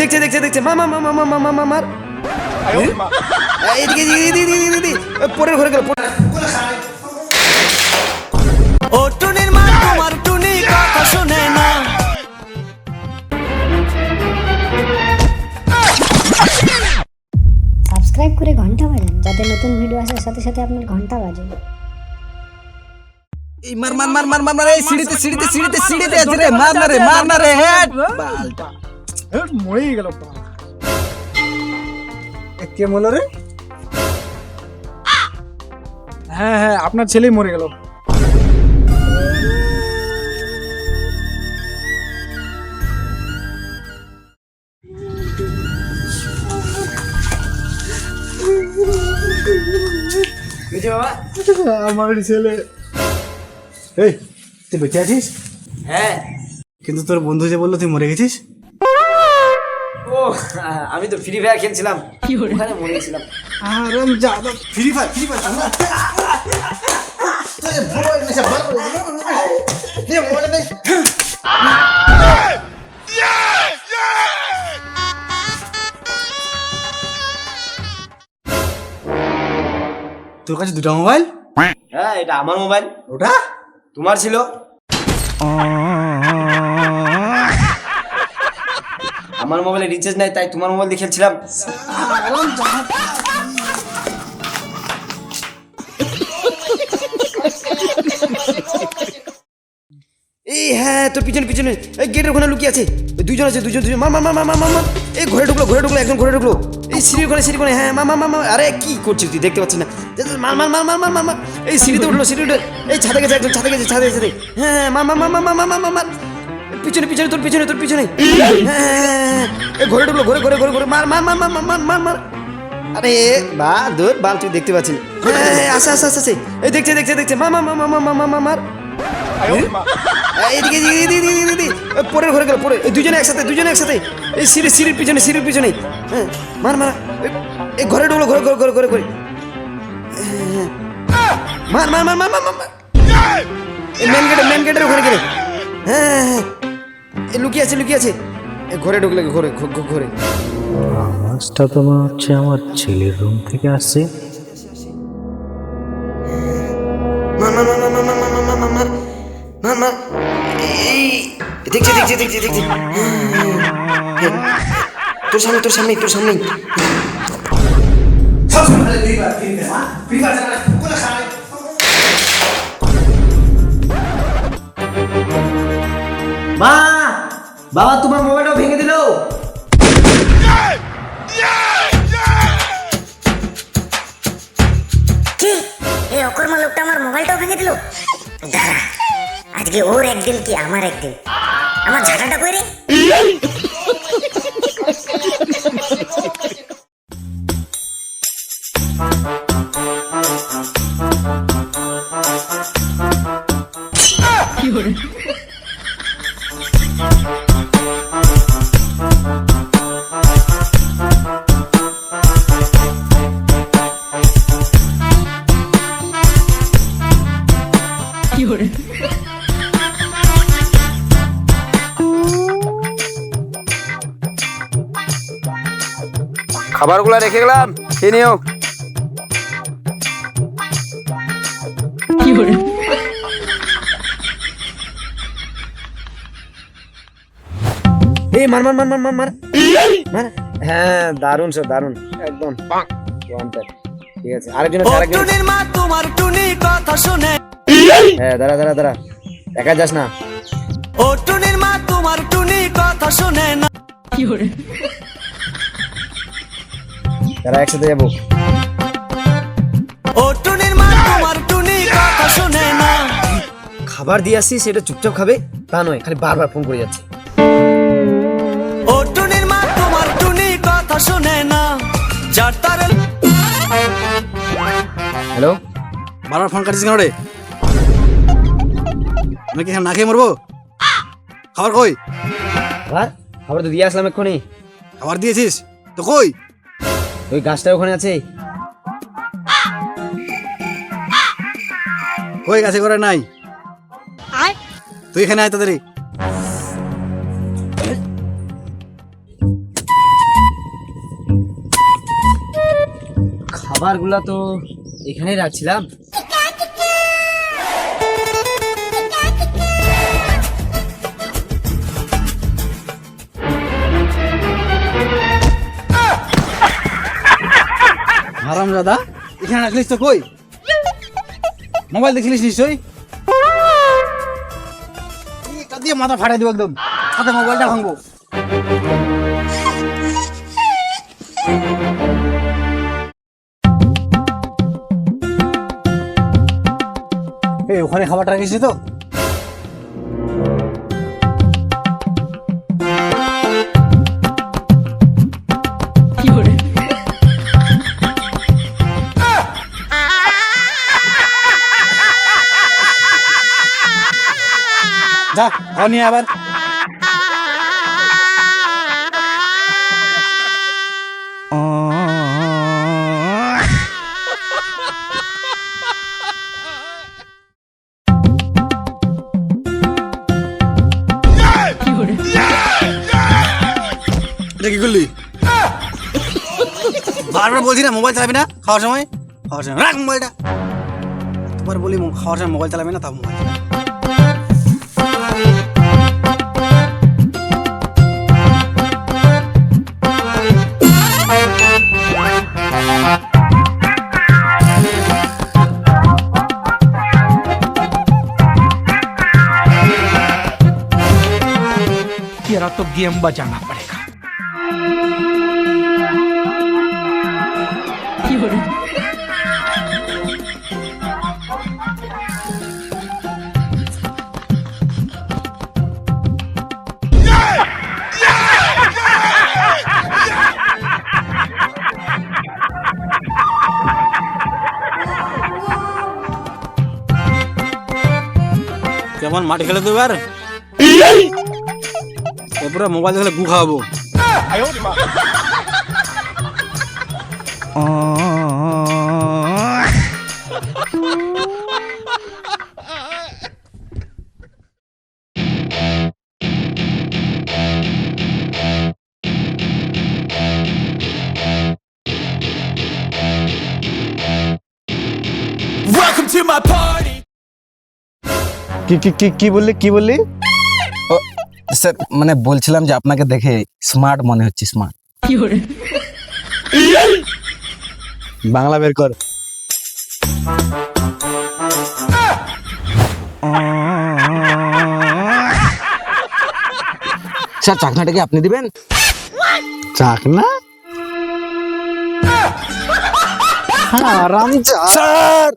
দেখছে দেখছে দেখছে মা মা মা মা মা মা মা মা মার এদিকে এদিকে পরের ঘরে গেল পরের- ও টুনির মা তোমার টুনি কথা শুনে না সাবস্ক্রাইব করে ঘণ্টা বাজান যাতে নতুন ভিডিও আসার সাথে সাথে আপনার ঘণ্টা বাজে এই মার মার মার মার মার মার এই সিঁড়িতে সিঁড়িতে সিঁড়িতে সিঁড়িতে আছে রে মার না রে মার না রে হেড বালটা হ্যাঁ, মরেই গেল কে বলল রে? হ্যাঁ হ্যাঁ আপনার ছেলেই মরে গেল। আমার ছেলে। এই তুই বেঁচে আছিস? হ্যাঁ। কিন্তু তোর বন্ধু যে বলল তুই মরে গেছিস? আমি তো ফ্রি ফায়ার খেলছিলাম। ওখানে মরে গেছিলাম। আরাম জাদা ফ্রি ফায়ার ফ্রি ফায়ার তোর কাছে দুটা মোবাইল? হ্যাঁ এটা আমার মোবাইল। ওটা? তোমার ছিল? আমার মোবাইলে রিচার্জ নাই তাই তোমার মোবাইল দিয়ে খেলছিলাম এই হ্যাঁ তোর পিছনে পিছনে এই গেটের ওখানে লুকিয়ে আছে দুজন আছে দুজন দুজন মার মার মার মার মার মার এই ঘরে ঢুকলো ঘরে ঢুকলো একদম ঘরে ঢুকলো এই সিঁড়ির কোণে সিঁড়ি কোণে হ্যাঁ মার মার মার আরে কি করছিস তুই দেখতে পাচ্ছিস না মার মার মার মার মার মার মার এই সিঁড়িতে উঠল সিঁড়ি উঠে এই ছাদে গেছে একদম ছাদে গেছে ছাদে ছাদে হ্যাঁ হ্যাঁ, মার মার মার মার মার মার মার মার পিছনে পিছনে তোর পিছনে তোর পিছনে হ্যাঁ হ্যাঁ, হ্যাঁ, এই ঘরে ঢুকলো ঘরে ঘরে ঘরে ঘরে মার মার মার মার মার মার মার আরে বা দূর বাল তুই দেখতে হ্যাঁ হ্যাঁ, আসে আসে আসে আসে এই দেখছে দেখছে দেখছে মা মা মা মা মা মা মা মার এদিকে পরের ঘরে গেল পরে এই দুজনে একসাথে দুজনে একসাথে এই সিঁড়ি সিঁড়ির পিছনে সিঁড়ির পিছনে হ্যাঁ মার মার এই- ঘরে ঢুকলো ঘরে ঘরে ঘরে ঘরে ঘরে হ্যাঁ, মার মার মার মার মার মার মেন গেটে মেন গেটের ওখানে গেলে হ্যাঁ হ্যাঁ হ্যাঁ লুকিয়ে আছে লুকিয়ে আছে ঘরে ঢুকলে ঘরে ঘরে আওয়াজটা তো মনে হচ্ছে আমার ছেলের রুম থেকে আসছে দেখছি দেখছি দেখছি দেখছি তোর সামনে তোর সামনে তোর সামনে বাবা তোমার মোবাইলটা ভেঙে দিল। কি এই অকর্মা লোকটা আমার মোবাইলটাও ভেঙে দিল? দাঁড়া আজকে ওর একদিন কি আমার একদিন? আমার ঝাঁটাটা কই রে? খাবারগুলো রেখে গেলাম খেয়ে নিও। এই মার মার মার মার মার মার। মার। হ্যাঁ দারুণ সব দারুণ। একদম। ঠিক আছে। আরেকজন আরেকজন মা তোমার টুনি কথা শুনে হ্যাঁ দাঁড়া দাঁড়া দাঁড়া। একা যাস না। ও টুনির মা তোমার টুনি কথা শুনে না। তারা একসাথে যাব। ও টুনির মা তোমার টুনি কথা শুনে না। খাবার দিয়ে আসি সেটা চুপচাপ খাবে? তা নয় খালি বারবার ফোন করে যাচ্ছে। ও টুনির মা তোমার টুনি কথা শুনে না। যার তারে হ্যালো? বারবার ফোন কাটছিস কেন রে? আমি কি না খেয়ে মরবো? খাবার কই? খাবার? খাবার তো দিয়ে আসলাম এক্ষুনি। খাবার দিয়েছিস? তো কই? ওই গাছটা ওখানে আছে। কই গাছে করে নাই? তুই এখানে আয় তাড়াতাড়ি। খাবারগুলা তো এখানেই রাখছিলাম। দাদা? এখানে রাখলিস তো কই? মোবাইল দেখছিলিস নিশ্চয়ই? দিয়ে মাথা ফাটাই দিব একদম। সাথে মোবাইলটা ভাঙবো। ওখানে খাবারটা রেখেছি তো? যা নিয়ে আবার। কি করলি? বারবার বলছি না, মোবাইল চালাবি না, খাওয়ার সময়? খাওয়ার সময়। রাখ মোবাইলটা। তোমার বলি খাওয়ার সময় মোবাইল চালাবি না তা মোবাইল तेरा तो गेम बजाना पड़ेगा কেমন মাটি খেলে তো এবার এরপরে মোবাইল দেখলে গু খাওয়াবো। কি কি কি কি বললি? কি বললি? স্যার মানে বলছিলাম যে আপনাকে দেখে স্মার্ট মনে হচ্ছে স্মার্ট বাংলা বের কর। স্যার চাকনাটা কি আপনি দিবেন? চাকনা? আরাম স্যার!